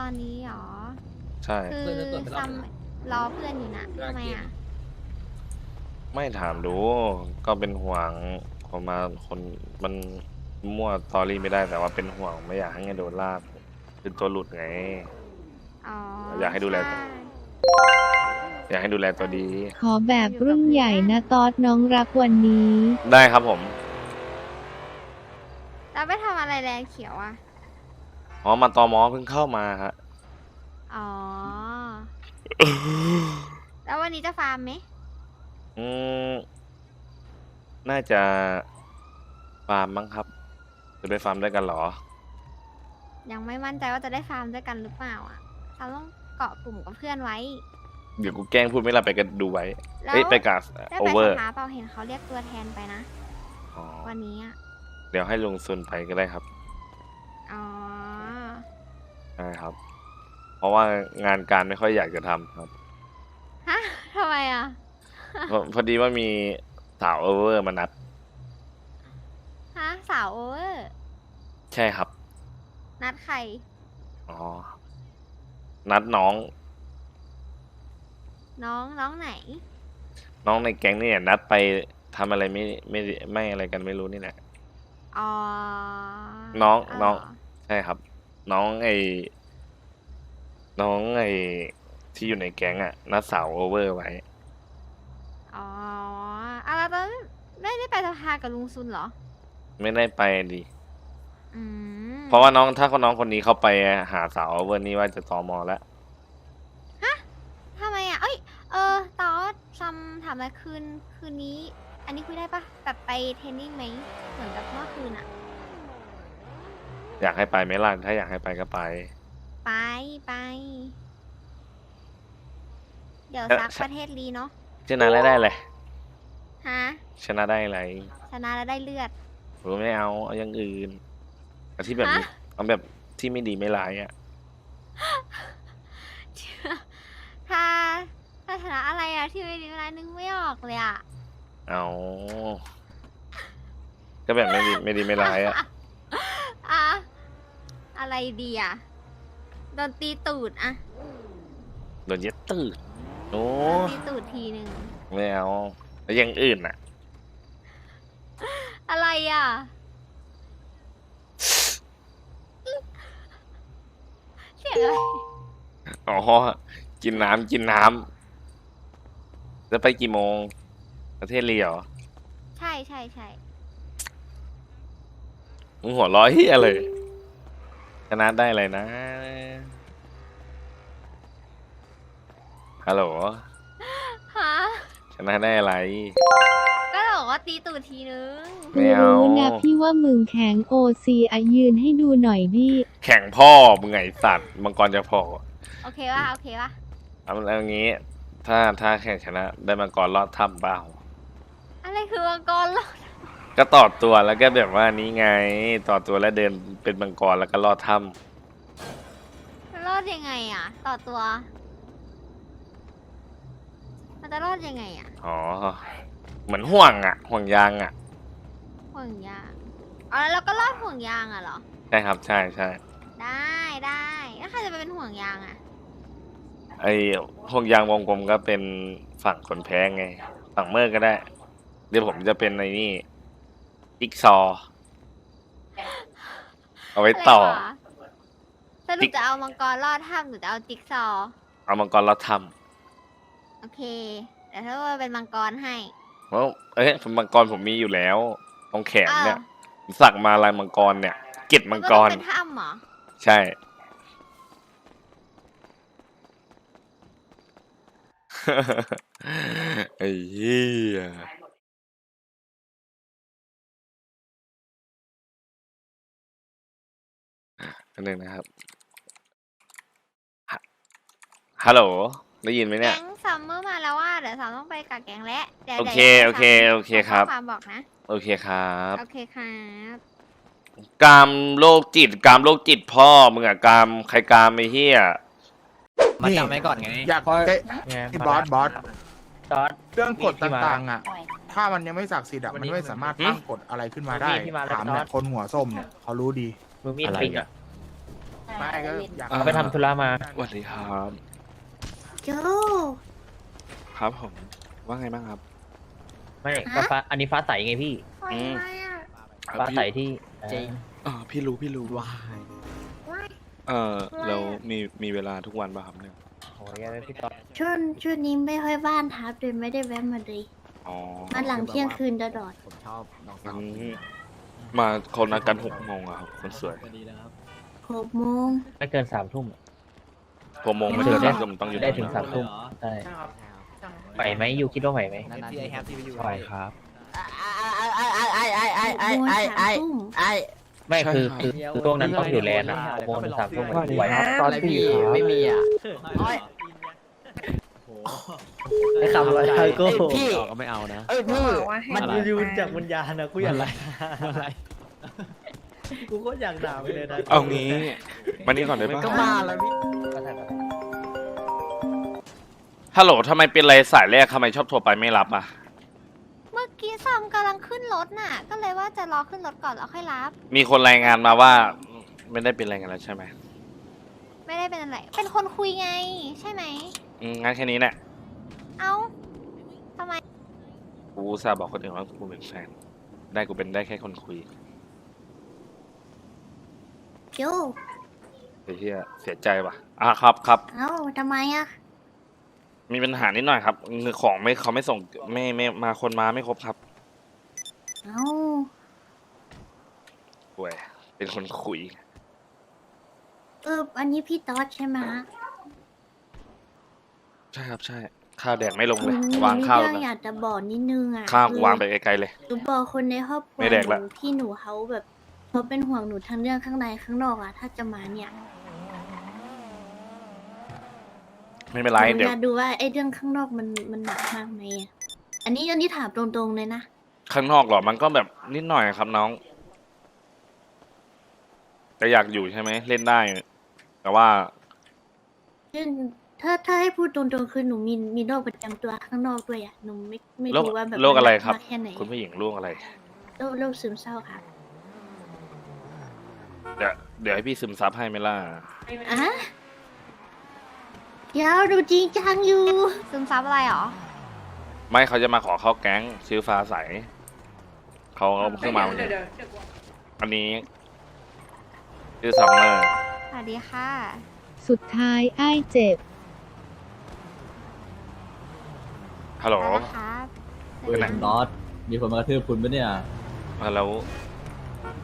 ตอนนี้หรอ ใช่ คือเพื่อนจะตรวจไปรอบซัมหนึ่งรอเพื่อนอยู่นะเวลาทำไมกินอะ ไม่ถามดู ก็เป็นห่วงคนมาคนมันมั่วสตอรี่ไม่ได้แต่ว่าเป็นห่วงไม่อยากให้โดนลากเป็นตัวหลุดไง อ๋ออยากให้ดูแลช่อยากให้ดูแลตัวดี ขอแบบรุ่นใหญ่นะตอดน้องรักวันนี้ ได้ครับผมแล้วไปทำอะไรแรงเขียวอะ อ๋อมาตอมอเพิ่งเข้ามาฮะ อ๋อ แล้ววันนี้จะฟาร์มไหมอืม น่าจะฟาร์มมั้งครับ จะไปฟาร์มด้วยกันเหรอ ยังไม่มั่นใจว่าจะได้ฟาร์มด้วยกันหรือเปล่าอะ เราต้องเกาะกลุ่มกับเพื่อนไว้ เดี๋ยวกูแกล้งพูดไม่ละไปกันดูไว้ แล้วเอ้ยไปกับได้โอไปเวอสร์ ภาเปล่าเห็นเขาเรียกตัวแทนไปนะ อ๋อ วันนี้อะ เดี๋ยวให้ลุงซุนไปก็ได้ครับอ๋อใช่ครับ เพราะว่างานการไม่ค่อยอยากจะทำครับ ฮะทำไมอะ พอพอดีว่ามีสาวโอเวอร์มานัด ฮะสาวโอเวอร์ใช่ครับ นัดใคร อ๋อ นัดน้อง น้องน้องไหน น้องในแก๊งนี่เนี่ยนัดไปทำอะไรไม่ไม่ไม่อะไรกันไม่รู้นี่แหละ อ๋อน้องอ๋อน้อง ใช่ครับ น้องไอ้น้องไอ้ที่อยู่ในแก๊งอะนัดสาวโอเวอร์ไว้ อ๋ออะไรตอนไม่ได้ไปสภากับลุงซุนเหรอ ไม่ได้ไปดิอืมเพราะว่าน้องถ้าคนน้องคนนี้เขาไปหาสาวโอเวอร์นี่ว่าจะตอมอแล้วทำไมอะ เอ้ย เออตอสซัมถามอะไรคืน คืนนี้ อันนี้คุยได้ปะแบบไปเทรนนิ่งไหม เหมือนกับเมื่อคืนอะ อยากให้ไปไหมล่ะถ้าอยากให้ไปก็ไป ไปไป เดี๋ยวเอ่อซักใช่ประเทศลีเนาะชนะแล้วได้เลยฮะชนะได้อะไรชนะแล้วได้เลือด ผมไม่เอาเอาอย่างอื่นเอาที่แบบนี้ฮะ เอาแบบที่ไม่ดีไม่ร้ายอะถ้าถ้าชนะอะไรอะที่ไม่ดีไม่ร้ายนึกไม่ออกเลยอะเอาก็แบบไม่ดีไม่ดีไม่ร้ายอะอะ อะไรดีอะโดนตีตูดอะโดนเย็ดตืดโอ้โดนตีตูดทีหนึ่งไม่เอาแล้วอย่างอื่นอะ อะไรอะเสียงอะไรอ๋อ กินน้ำกินน้ำจะไปกี่โมง ประเทศเลียวใช่ใช่ใช่มึงหัวเร้อยเฮียเลย ชนะได้อะไรนะ ฮัลโหล ฮะชนะได้อะไร ก็บอกว่าตีตูดทีนึง ไม่เอา รู้นะพี่ว่ามึงแข็งโอซีอะยืนให้ดูหน่อยดิ แข่งพ่อมึงไงสัตว์มังกรจะพอโอเคป่ะ โอเคป่ะ เอาแล้วงี้ ถ้าถ้าแข่งชนะได้มังกรลอดถ้ำเปล่า อะไรคือมังกรเหรอ ก็ต่อตัวแล้วก็แบบว่านี้ไง ต่อตัวแล้วเดินเป็นมังกรแล้วก็ลอดถ้มันรอดยังไงอะต่อตัว มันจะรอดยังไงอะำอ๋อเหมือนห่วงอะ ห่วงยางอะห่วงยางอ๋อแล้วเราก็รอดห่วงยางอะเหรอ ใช่ครับใช่ใช่ได้ได้แล้วใครจะไปเป็นห่วงยางอะไอ้ห่วงยางวงกลมก็เป็นฝั่งคนแพ้ไง ฝั่งเมอร์ก็ได้ เดี๋ยวผมจะเป็นในนี่ จิ๊กซอว์เอาไว้ต่อะไรวะสรุจิ๊ปกจะเอามังกรรอดถ้ำหรือจะเอาจิ๊กซอว์เอามังกรลอดถ้โอเคเดี๋ยวถ้าว่าเป็นมังกรให้ำเพราะเอ้ยมังกรผมมีอยู่แล้ว ตรงแขนเนี่ยอ้าวผมสักมาลายมังกรเนี่ย เกล็ดมังกต้อรงเป็นถ้ำเหรอใช่ ไอ้เหี้ย นหนึ่งนะครับฮะฮัลโหลได้ยินไหมเนี่ย แก๊งซัมเมอร์มาแล้วว่าเดี๋ยวซัมต้องไปกับแก๊งแล้วเดี๋ยวโอเคดี๋ยวโอเคซัมโอเคครับส่งข้อความบอกนะ โอเคครับ โอเคครับกามโรคจิตกามโรคจิตพ่อมึงอะกามใครกามไอ้เหี้ยมาจำไว้ก่อนไงอยากเจ๊ที่บอสบอส จอร์ด เรื่องกฎพี่มาต่างๆอะ ถ้ามันยังไม่ศักดิ์สิทธิ์อะวันมันนี้ไม่สามารถหืมตั้งกฎอะไรขึ้นมาได้พี่มาแล้วถามเนี่ยจอร์จคนหัวส้มเนี่ยเขารู้ดี มือมีดปิงอะ ไม่ก็อยากเขาไปทำธุระมา สวัสดีครับ โจครับผม ว่าไงบ้างครับ ไม่ก็ฟ้าอันนี้ฟ้าใสไงพี่อืมฟ้าใสที่จริง เออพี่รู้พี่รู้วายเออเรามีมีเวลาทุกวันป่ะครับเนี่ย โอ้ยยังไม่พี่ต๊อดช่วงช่วงนี้ไม่ค่อยบ้านทับเลยไม่ได้แวะมาเลยอ๋อ มาหลังเที่ยงคืนตลอด ผมชอบน้องสางั้วนมาเขานัดกันหกโมงอะครับคนสวยดีแล้วครับ หกโมงไม่เกินสามทุ่ม หกโมงไม่ถึถึงงได้ สามทุ่มต้องอยู่ได้ถึงตรสามทุ่มใช่ใช่ครับไหวไหมอยู่คิดว่าไหวไหมนานๆทีไหวครับ ไอ้ไอ้ไอ้ไอ้หกโมงไอ้สาไอ้มทุ่มไอ้ไม่คือคือคือช่วงนั้นต้องอยู่แลนด์นะหกโมงถึงสามทุ่มไหวครับอะไรพี่ไม่มีอะโอ้ยไอ้คำอะไรก็พี่ก็ไม่เอานะ เอ้ยพี่มันอะไรยืนจากวิญญาณนะกูอยากอะไรอะไร กูก็อยากด่าไปเลยนะเอางี้มานี่ก่อนได้ปะก็มาแล้วพี่ฮัลโหลทำไมเป็นไรสายแรกทำไมชอบโทรไปไม่รับอะ เมื่อกี้ซอมกำลังขึ้นรถน่ะ ก็เลยว่าจะรอขึ้นรถก่อนแล้วค่อยรับ มีคนรายงานมาว่า ไม่ได้เป็นอะไรกันแล้วใช่ไหมไม่ได้เป็นอะไร เป็นคนคุยไง ใช่ไหม อืมงั้นแค่นี้แหละ เอ้าทำไม กูอุตส่าห์บอกคนอื่นว่ากูเป็นแฟน ได้กูเป็นได้แค่คนคุย โจไอ้เหี้ยเสียใจว่ะ อะครับครับ เอ้าทำไมอะมีปัญหานิดหน่อยครับคือของไม่เขาไม่ส่งไม่ไม่มาคนมาไม่ครบครับเอ้าป่วยเป็นคนคุย เอออันนี้พี่ต๊อดใช่ไหมฮะใช่ครับใช่ ข้าวแดกไม่ลงเลยหนูวางมีข้าวเรื่องนะอยากจะบอกนิดนึงอะข้าวกูคือวางไปไกลๆเลย หนูบอกคนในครอบครัวไม่แดกละ หนูที่หนูเขาแบบ เขาเป็นห่วงหนูทั้งเรื่องข้างในข้างนอกอะถ้าจะมาเนี่ยไม่เป็นไรหนูเดี๋ยว อยากดูว่าไอ้เรื่องข้างนอกมันมันหนักมากไหมอะอันนี้อันนี้ถามตรงๆเลยนะ ข้างนอกเหรอ มันก็แบบนิดหน่อยครับน้อง แต่อยากอยู่ใช่ไหม เล่นได้ แต่ว่า ซึ่งถ้าถ้าให้พูดตรงๆคือหนูมีมีโรคประจำตัวข้างนอกด้วยอะหนูไม่ไม่โรครู้ว่าแบบโรคอะไรครับมันหนักมากแค่ไหนคุณผู้หญิงร่วงอะไร โรคโรคซึมเศร้าค่ะ เดี๋ยวเดี๋ยวให้พี่ซึมซับให้ไหมล่ะอะเดี๋ยวดูจริงจังอยู่ ซึมซับอะไรหรอ ไม่เขาจะมาขอเข้าแก๊งชื่อฟ้าใสเขาเอาเพิ่งมาวันนี้อันนี้ชื่อซัมเมอร์สวัสดีค่ะ สุดท้ายอ้ายเจ็บฮัลโหลได้ครับเป็นไงน็อตมีคนมากระทืบคุณปะเนี่ยมาแล้ว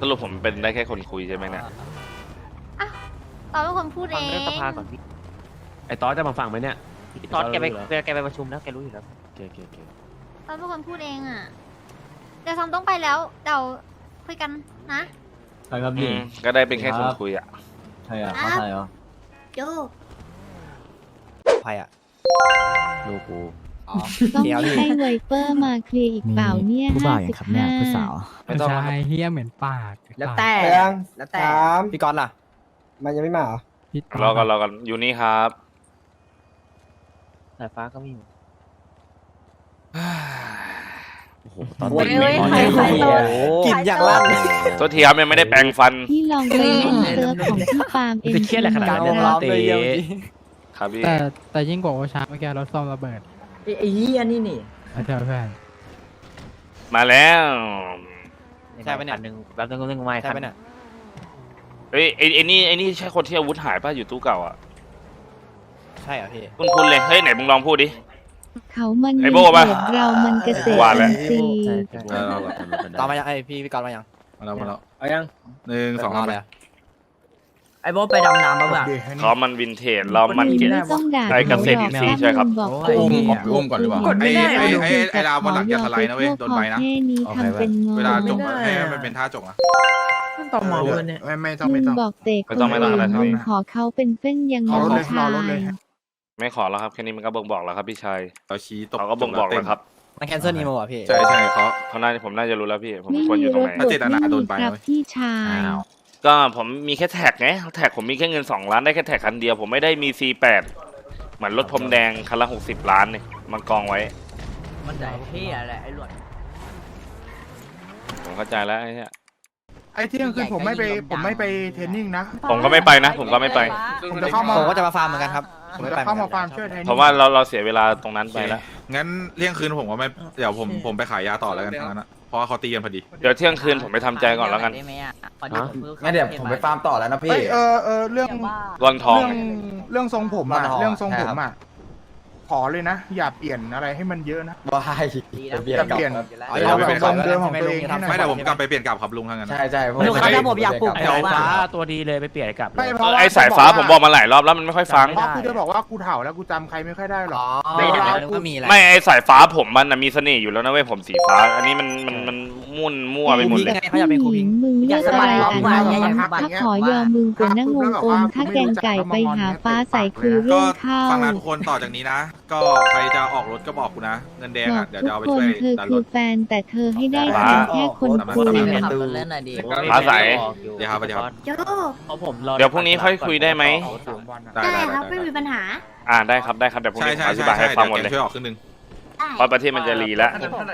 สรุปผมเป็นได้แค่คนคุยใช่ไหมเนี่ยตอนเป็นคนพูดเอฟังงเรื่องสภาก่อนพี่ไอ้ตอสจะมาฟังไหมเนี่ยพี่ต๊อดแกไปแกไปประชุมแล้วแกรู้อยู่แล้วโอเคโอเคโอเคตอนเป็นคนพูดเองอะเดี๋ยวซอมต้องไปแล้วเดี๋ยวคุยกันนะใครครับอืนี่มก็ได้เป็นแค่คนคุยอะใครอะครับเขาใครเหรอโจใครอะลูกกู ต้องเดี๋ยวดิให้ไวเปอร์มาเคลียร์อีกเปล่าเนี่ยผู้ห้าบ่าวยัสิงบครับเนี่ห้ายผู้สาวไม่ต้องแล้วครับใช่เฮียเหม็นปากแล้วแต่ยังแล้วแต่ สามพี่กอนล่ะ มันยังไม่มาเหรอ พี่รอกันรอกันอยู่นี่ครับ สายฟ้าก็ไม่อยู่โอ้โหตอนเฮ้ยนี้เฮ้ย ตอนใครนี้ใครโตกินอย่างลั่นตัวทีครับยังไม่ได้แปรงฟันพี่ลองไปเล่นเซิร์ฟของพี่ปาล์มเองจะเครียดอะไรขนาดนั้นเนี่ยคน้รัอบงเต๋ครับพี่ แต่แต่ยิ่งกว่าโอชาเมื่อกี้รถซ่อมระเบิด ไอ้เหี้ยนี่นี่เอาเถอะเพื่อนมาแล้วใช่ปะเนี่ยหนึ่งแป๊บนึงนึงไม่ใช่ปะเนี่ยเอ้ยไอ้ไอ้นี่ไอ้นี่ใช่คนที่อาวุธหายป่ะอยู่ตู้เก่าอะใช่เหรอพี่ คุณคุณเลยเฮ้ยไหนมึงลองพูดดิ เขามันไอ้โบ้ปะเกิดเรามันเกษตรว่าแล้ว อินทรีย์ตอนมายังไอพี่พี่กอนมายังมาแล้วมาแล้วเอายังหนึ่งสองรอสามเลย ไอ้โบ๊ทไปดำน้ำมาเปล่าโอเคเขามันวินเทจเรามันเก็ตไม่ต้องด่าไอ้เกษตรอินทรีย์ใช่ครับ บอกไอ้อุ้มอะอุ้มก่อนหรือเปล่าไอ้ไอ้ไอ้ไอ้ดาวบนหลังอย่าสไลด์นะเว้ยโดนใบนะ แค่นี้ทำเป็นงอเวลาจบไม่อะได้ให้อะมันเป็นท่าจบนะต่อหมอเลยเนี่ย ไม่ไม่ต้องมึไม่งต้อง บอกเตะไม่ต้องไม่ต้องอะไรทั้งนั้นมึขอเขาเป็นเฟ้นยังรอรถเลยชารอรถเลยยไม่ขอแล้วครับแค่นี้มันก็บ่งบอกแล้วครับพี่ชายเราชี้ตกเขาก็บ่งบอกแล้วครับมันแคนเซิลอีโมอะพี่ ใช่ใช่เขา เขาน่าผมน่าจะรู้แล้วพี่ ผมไม่ควรอมียู่ตรรงถไหนบดไม่มีครับพี่ชาย อ้าว ก็ผมมีแค่แท็กไงแท็กผมมีแค่เงินสองล้านได้แค่แท็กคันเดียว ผมไม่ได้มี C8 เหมือนรถพรมแดงคันละหกสิบล้านเนี่ยมากองไว้ มันได้เหี้ยแหละไอ้หลวดผมเข้าใจแล้วไอ้เนี่ยไอ้เที่ยงคืนผมไม่ไปผมไม่ไปเทรนนิ่งนะ ผมก็ไม่ไปนะ ผมก็ไม่ไป ผมจะเข้ามาผมก็จะมาฟาร์มเหมือนกันครับผมจะเข้ามาฟาร์มช่วยเทรนนิ่งเพราะว่าเราเราเสียเวลาตรงนั้นไปแล้วงั้นเที่ยงคืนผมก็ไม่ เดี๋ยวผมผมไปขายยาต่อแล้วกันทั้งนั้นอะ เพราะว่าเขาตีกันพอดี เดี๋ยวเที่ยงคืนผมไปทำใจก่อนแล้วกัน ได้ไหมอะงั้นเดี๋ยวผมไปฟาร์มต่อแล้วนะพี่ เอ้ยเออเออเรื่อง ร่อนทอง เรื่องเรื่องทรงผมอะร่อนทองเรื่องทรงใช่ผครัมบอะ ขอเลยนะ อย่าเปลี่ยนอะไรให้มันเยอะนะว้ายอย่าเปลี่ยนอ๋อเอาดี๋ยวแบบไปทรงเดิมของตัวเองให้หน่อย ไม่เดี๋ยวผมกลับไปเปลี่ยนกลับครับลุงทั้างนั้น ใช่ใช่ลูกค้าถ้าผมอยากปลูก ไอ้แถวฟ้าว่าตัวดีเลยไปเปลี่ยนกลับไม่เพราะว่าไอ้สายฟ้าผมบอกมาหลายรอบแล้วมันไม่ค่อยฟัง เพราะกูจะบอกว่ากูเฒ่าแล้วกูจำใครไม่ค่อยได้หรอกอ๋อเวลากูก็มีแหละ ไม่ไอ้สายฟ้าผมมันน่ะมีเสน่ห์อยู่แล้วนะเว้ยผมสีฟ้า อันนี้มันมันมัน มุ่นมั่วไปหมดเลย เขาอยากเป็นครูพิงค์ มึงเลือกอะไรอะน้องถ้าขอยอมมึงเป็นนั่งงงอมถ้าแกงไก่ไปหาฟ้าใส่คือก็เรื่องเข้าฟังนะทุกคนต่อจากนี้นะ ก็ใครจะออกรถก็บอกกูนะ เงินแดงบออะกเดี๋ยวทุจะกเอาไปคช่นวยเธอดันคืรอถ แฟนแต่เธอให้ได้ฟ้าเพียงแค่คนคุย ขับรถเล่นหน่อยดิฟ้าใส เดี๋ยวครับเดี๋ยวครับ โยเพราะผมรอเดี๋ยวพรุ่งนี้ค่อยคุยได้ไหม ได้ได้ได้ครับได้ไม่มีปัญหา อ่าได้ครับได้ครับเดี๋ยวพรุ่งใช่นี้ผมใช่อธิใช่บายให้ใช่ฟังเดี๋ยวหมดแกเลย ช่วยออกครึ่งหนึง ได้เพราะประเทศมันจะรีแล้ว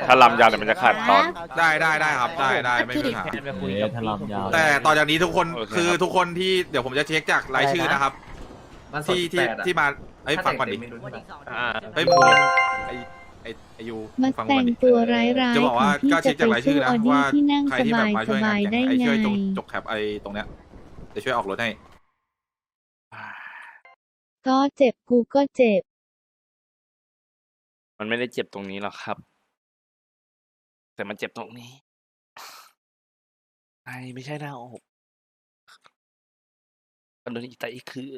ถ้าลำยาวเดี๋ยวมันจะขาดตอน ได้ได้ได้ครับได้ได้ไม่มีปัญหาไปคุยกับถ้าลำยาว แต่ต่อจากนี้ทุกคนโอเคคือครับทุกคนที่เดี๋ยวผมจะเช็คจากรายชื่อนะครับ ที่ที่ที่มาไอ้ยฟังก่อนดิอ่า เฮ้ยมึงไอ้ไอ้ไอ้ยูมาฟังแต่ก่อนงดิ ตัวร้ายๆจะบอกขอว่างพี่ก็จะเช็คไปจากรายสู้ชื่ออนะอดี้ว่าที่นั่งใครสที่แบบายมาสช่วยงาบานยแก๊งได้ไอ้ไง ช่วยจงจกแคปไอ้ตรงเนี้ยจะช่วยออกรถให้ ก็เจ็บกูก็เจ็บ มันไม่ได้เจ็บตรงนี้หรอกครับ แต่มันเจ็บตรงนี้ไอไม่ใช่หน้าอกอันนี้แต่อีกคือ